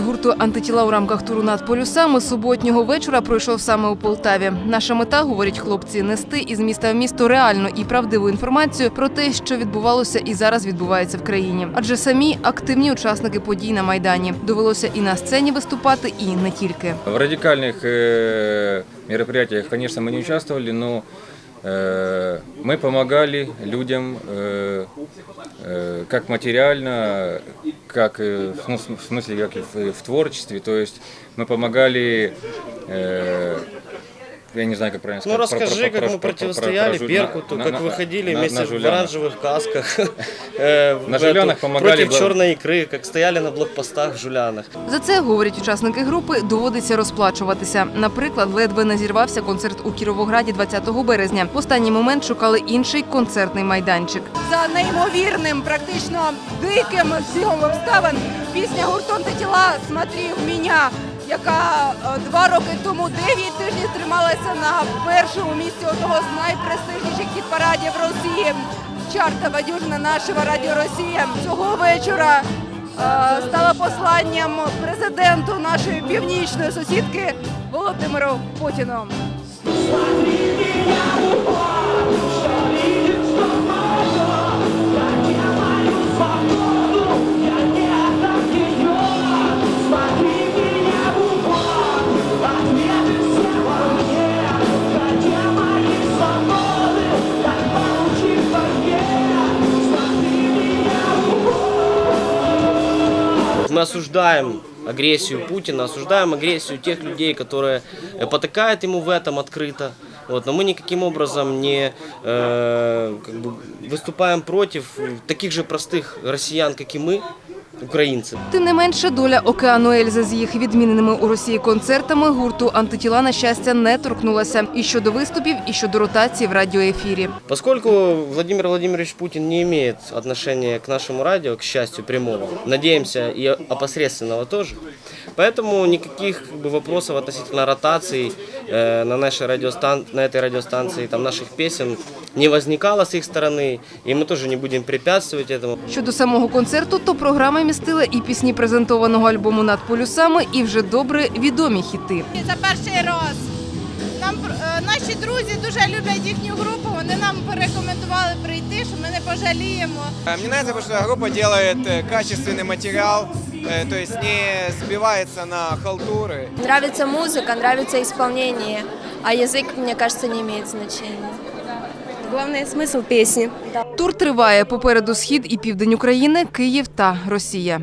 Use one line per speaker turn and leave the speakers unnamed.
гурту антитіла у рамках туру над полюсами суботнього вечора пройшов саме у Полтаві. Наша мета, говорять хлопці, нести із міста в місто реальну і правдиву інформацію про те, що відбувалося і зараз відбувається в країні. Адже самі активні учасники подій на майдані довелося і на сцені виступати, і не тільки.
В радикальных э, мероприятиях, конечно, мы не участвовали, но э, мы помогали людям э, э, как материально, как э, в смыс- в смысле, как и в, в творчестве. То есть мы помогали, э, я не знаю, как правильно
Ну
сказать.
расскажи,
про- про-
как
про-
мы
про-
противостояли
про- про-
Беркуту,
на-
как
на-
выходили
на-
вместе
на
в
жулянах.
оранжевых касках, э, в
На
эту-
жулянах помогали
против
гла-
черной икры, как стояли на блокпостах в жулянах.
За це говорять учасники групи, доводиться розплачуватися. Наприклад, ледве не зірвався концерт у Кіровограді 20 березня. В останній момент шукали інший концертний майданчик.
за неймовірним, практично диким зігом обставин. Пісня гуртом тіла «Смотри в мене», яка е, два роки тому 9 тижнів трималася на першому місці одного з найпрестижніших хіт-парадів Росії. Чартова дюжина нашого радіо Росія цього вечора е, стала посланням президенту нашої північної сусідки Володимиру Путіну.
Мы осуждаем агрессию Путина, осуждаем агрессию тех людей, которые э, потакают ему в этом открыто. Вот, но мы никаким образом не э, как бы выступаем против таких же простых россиян, как и мы, украинцев.
Тим не менше, доля океану Ельзи з їх відміненими у Росії концертами гурту антитіла на щастя не торкнулася і щодо виступів, і щодо ротації в радіоефірі.
Поскольку Владимир Владимирович Путин не имеет отношения к нашему радио, к счастью, прямого, надеемся, и опосредственного тоже, поэтому никаких как бы, вопросов относительно ротации э, на, нашей радиостан... на этой радиостанции там, наших песен не возникало с их стороны, и мы тоже не будем препятствовать этому.
Щодо самого концерту, то програма містила і пісні презентованого альбому над полюсами, і вже добре відомі хіти.
за перший раз. Нам е, наші друзі дуже люблять їхню групу. Вони нам порекомендували прийти, що ми не пожаліємо.
А, Мне нравится, потому что группа делает э, качественный материал, э, то есть не сбивается на халтуры.
Нравится музыка, нравится исполнение, а язык, мне кажется, не имеет значения. Главное смысл песни.
Тур триває попереду схід і південь України, Київ та Росія.